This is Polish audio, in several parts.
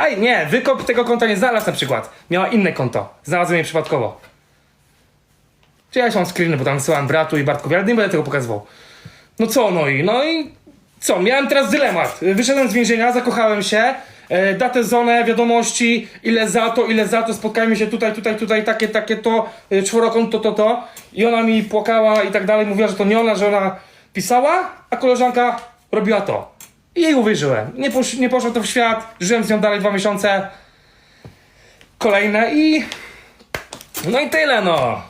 Aj, nie, wykop tego konta nie znalazł na przykład. Miała inne konto. Znalazłem je przypadkowo. Czy ja już mam screeny, bo tam wysyłałem bratu i Bartkowi, ale nie będę tego pokazywał. No co, no i, no i co, miałem teraz dylemat. Wyszedłem z więzienia, zakochałem się, e, datę, zonę, wiadomości, ile za to, ile za to, spotkajmy się tutaj, tutaj, tutaj, takie, takie to, e, czworokąt, to, to, to. I ona mi płakała i tak dalej, mówiła, że to nie ona, że ona pisała, a koleżanka robiła to. I jej uwierzyłem. Nie, posz, nie poszło to w świat, żyłem z nią dalej dwa miesiące. Kolejne i... No i tyle, no.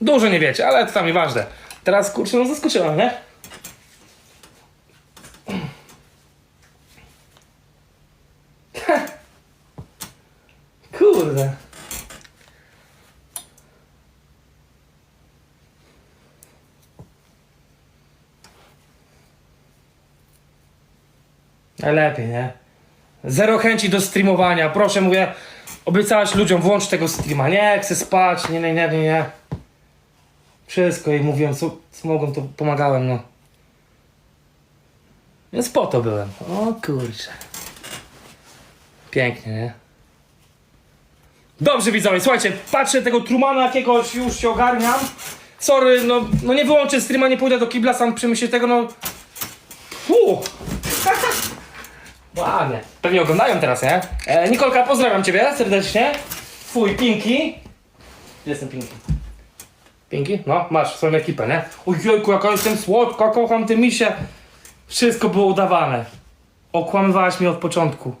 Dużo nie wiecie, ale to tam nieważne. Teraz, kurczę, no zaskoczyłem, nie? Kurde. Najlepiej, nie? Zero chęci do streamowania. Proszę, mówię, obiecałaś ludziom, włącz tego streama. Nie, chcę spać, nie, nie, nie, nie, nie. Wszystko jej mówiłem, co, co mogłem, to pomagałem, no. Więc po to byłem. O kurczę. Pięknie, nie? Dobrze widzowie, słuchajcie, patrzę tego Trumana jakiegoś, już się ogarniam. Sorry, no, no nie wyłączę streama, nie pójdę do kibla, sam przemyślę tego, no... Fuh. Ładnie. Pewnie oglądają teraz, nie? E, Nikolka, pozdrawiam Ciebie serdecznie. Twój Pinki. Gdzie jestem Pinki? Pinki? No, masz swoją ekipę, nie? Ojejku, jaka jestem słodka, kocham te misie. Wszystko było udawane. Okłamywałaś mnie od początku.